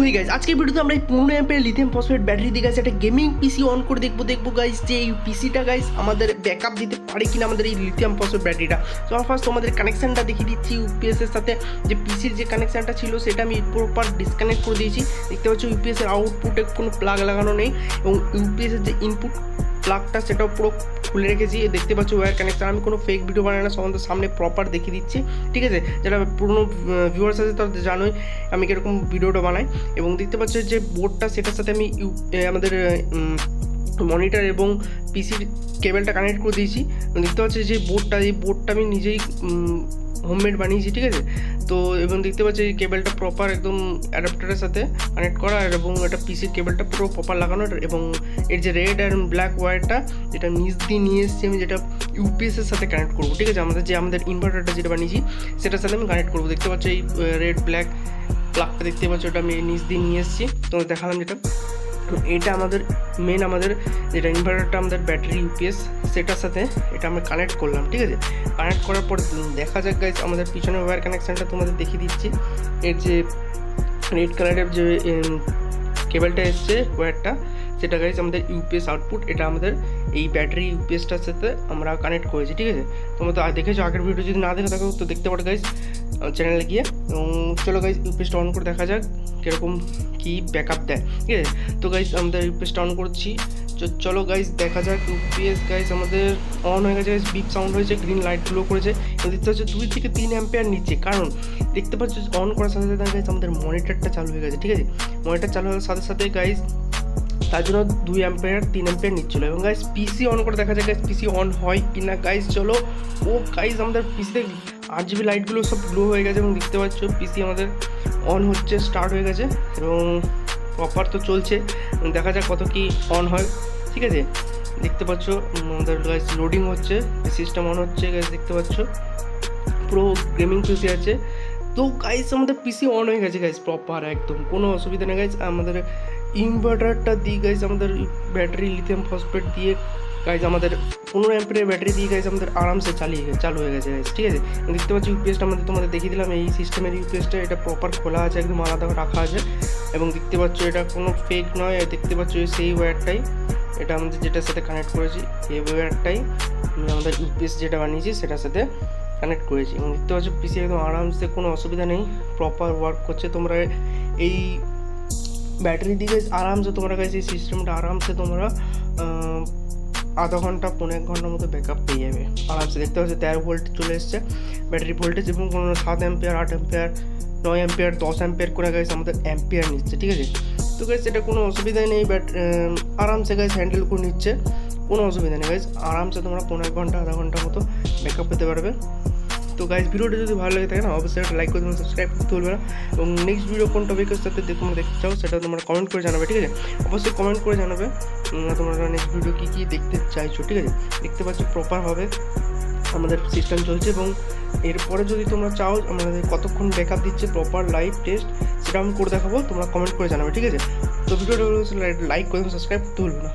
হয়ে গেছে। আজকের ভিডিওতে আমরা এই পনেরো অ্যাম্পের লিথিয়াম ফসফেট ব্যাটারি দিয়ে গেছে একটা গেমিং পিসি অন করে দেখব। দেখব গাইস যে এই পিসিটা গাইস আমাদের ব্যাকআপ দিতে পারে কিনা আমাদের এই লিথিয়াম ফসফেট ব্যাটারিটা তো ফার্স্ট তোমাদের কানেকশানটা দেখিয়ে দিচ্ছি ইউপিএস এর সাথে। যে পিসির যে কানেকশানটা ছিল, সেটা আমি প্রপার ডিসকানেক্ট করে দিয়েছি। দেখতে পাচ্ছ ইউপিএস এর আউটপুটে কোনো প্লাগ লাগানো নেই। এবং ইউপিএস এর যে ইনপুট প্লাগটা সেটাও পুরো খুলে রেখেছি, দেখতে পাচ্ছ ওয়্যার কানেকশন আমি কোনো ফেক ভিডিও বানাই না তোমাদের সামনে প্রপার দেখিয়ে দিচ্ছি, ঠিক আছে? যারা পুরনো ভিউয়ার্স আছে তারা জানোই, আমি কীরকম ভিডিওটা বানাই। এবং দেখতে পাচ্ছ যে বোর্ডটা সেটার সাথে আমি আমাদের মনিটর এবং পিসির কেবেলটা কানেক্ট করে দিয়েছি। দেখতে পাচ্ছি যে বোর্ডটা এই বোর্ডটা আমি নিজেই হোমমেড বানিয়েছি, ঠিক আছে? তো এবং দেখতে পাচ্ছি এই কেবেলটা প্রপার একদম অ্যাডাপ্টারের সাথে কানেক্ট করা এবং এটা পিসির কেবেলটা পুরো প্রপার লাগানো এবং এর যে রেড অ্যান্ড ব্ল্যাক ওয়্যারটা যেটা নিচ দিয়ে নিয়ে এসেছি আমি যেটা ইউপিএসের সাথে কানেক্ট করব, ঠিক আছে? আমাদের যে, আমাদের ইনভার্টারটা যেটা বানিয়েছি, সেটার সাথে আমি কানেক্ট করব। দেখতে পাচ্ছ এই রেড ব্ল্যাক প্লাগটা দেখতে পাচ্ছ, ওটা আমি নিচ দিয়ে নিয়ে এসেছি। তো দেখালাম যেটা। তো এটা আমাদের মেন আমাদের যেটা ইনভার্টারটা আমাদের ব্যাটারি ইউপিএস সেটার সাথে এটা আমরা কানেক্ট করলাম, ঠিক আছে? কানেক্ট করার পর দেখা যাক গাইজ আমাদের পিছনে ওয়্যার কানেকশানটা তোমাদের দেখিয়ে দিচ্ছি। এর যে রেড কালারের যে কেবলটা এসছে ওয়্যারটা সেটা গাইজ আমাদের ইউপিএস আউটপুট এটা আমাদের এই ব্যাটারি ইউপিএসটার সাথে আমরা কানেক্ট করেছি, ঠিক আছে? তোমরা তো দেখেছ, আগের ভিডিও যদি না দেখে থাকো, তো দেখতে পারো গাইজ চ্যানেলে গিয়ে। এবং চলো গাইজ ইউপিএসটা অন করে দেখা যাক, কীরকম কী ব্যাকআপ দেয়, ঠিক আছে? তো গাইজ আমাদের ইউপিএসটা অন করছি। চলো গাইজ দেখা যাক ইউপিএস গাইজ আমাদের অন হয়ে গেছে বিপ সাউন্ড হয়েছে গ্রিন লাইট গ্লো করেছে। দেখতে পাচ্ছ দুই থেকে তিন অ্যাম্পিয়ার নিচ্ছে কারণ দেখতে পাচ্ছ অন করার সাথে সাথে গাইজ আমাদের মনিটরটা চালু হয়ে গেছে, ঠিক আছে? মনিটর চালু হওয়ার সাথে সাথে গাইজ তার জন্য দুই অ্যাম্পিয়ার তিন অ্যাম্পিয়ার নিচ্ছিল এবং গাইজ পিসি অন করে দেখা যায় গাইজ পিসি অন হয় কি না গাইজ চলো, ও গাইজ আমাদের পিসিতে আট জিবি লাইটগুলো সব গ্লো হয়ে গেছে এবং দেখতে পাচ্ছ পিসি আমাদের অন হচ্ছে স্টার্ট হয়ে গেছে, এবং প্রপার তো চলছে। দেখা যাক কত কি অন হয়, ঠিক আছে? দেখতে পাচ্ছ আমাদের গাইজ লোডিং হচ্ছে সিস্টেম অন হচ্ছে গাইজ দেখতে পাচ্ছ। পুরো গেমিং পিসি আছে। তো গাইস আমাদের পিসি অন হয়ে গেছে গাইস প্রপার একদম। কোনো অসুবিধা নেই গাইস আমাদের ইনভার্টারটা দিয়ে গাইস আমাদের ব্যাটারি লিথিয়াম ফসফেট দিয়ে গাইজ আমাদের পনেরো অ্যাম্পিয়ারের ব্যাটারি দিয়ে গাইজ আমাদের আরামসে চালিয়ে চালু হয়ে গেছে গাইজ ঠিক আছে? দেখতে পাচ্ছি ইউপিএসটা আমাদের তোমাদের দেখিয়ে দিলাম, এই সিস্টেমের ইউপিএসটা এটা প্রপার খোলা আছে, একদম আলাদা রাখা আছে। এবং দেখতে পাচ্ছ এটা কোনো ফেক নয় দেখতে পাচ্ছ সেই ওয়্যারটাই এটা আমাদের যেটার সাথে কানেক্ট করেছি, এই ওয়্যারটাই আমি আমাদের ইউপিএস যেটা বানিয়েছি, সেটার সাথে কানেক্ট করেছি। এবং দেখতে পাচ্ছ পিসি একদম আরামসে, কোনো অসুবিধা নেই প্রপার ওয়ার্ক করছে তোমরা। এই ব্যাটারি দিকে আরামসে তোমরা কাছে এই সিস্টেমটা আরামসে তোমরা আধা ঘণ্টা পনেরো ঘণ্টার মতো ব্যাকআপ পেয়ে যাবে। আরামসে দেখতে পাচ্ছি তেরো ভোল্ট চলে এসছে। ব্যাটারি ভোল্টেজ এবং কোনো সাত অ্যাম্পিয়ার আট অ্যাম্পিয়ার নয় অ্যাম্পিয়ার দশ অ্যাম্পিয়ার করে গেছে আমাদের অ্যাম্পিয়ার নিচ্ছে, ঠিক আছে? তো গেছে এটা কোনো অসুবিধাই নেই ব্যাট আরামসে গাছ হ্যান্ডেল করে নিচ্ছে। কোনো অসুবিধা নেই গাছ আরামসে তোমরা পনেরো ঘণ্টা, আধা ঘণ্টার মতো ব্যাকআপ পেতে পারবে। তো গাইজ ভিডিওটা যদি ভালো লাগে থাকে না, অবশ্যই একটা লাইক করে দেবেন সাবস্ক্রাইব করতে ভুলবে না। এবং নেক্সট ভিডিও কোন টপিকের সাথে তোমরা দেখতে চাও সেটা তোমরা কমেন্ট করে জানাবে, ঠিক আছে? অবশ্যই কমেন্ট করে জানাবে তোমরা নেক্সট ভিডিও কী কী দেখতে চাইছো, ঠিক আছে? দেখতে পাচ্ছ প্রপারভাবে আমাদের সিস্টেম চলছে এবং এরপরে যদি তোমরা চাও আমাদের কতক্ষণ ব্যাকআপ দিচ্ছে প্রপার লাইভ টেস্ট সেটা আমি করে দেখাবো, তোমরা কমেন্ট করে জানাবে, ঠিক আছে? তো ভিডিওটা লাইক করে সাবস্ক্রাইব করতে ভুলবে না।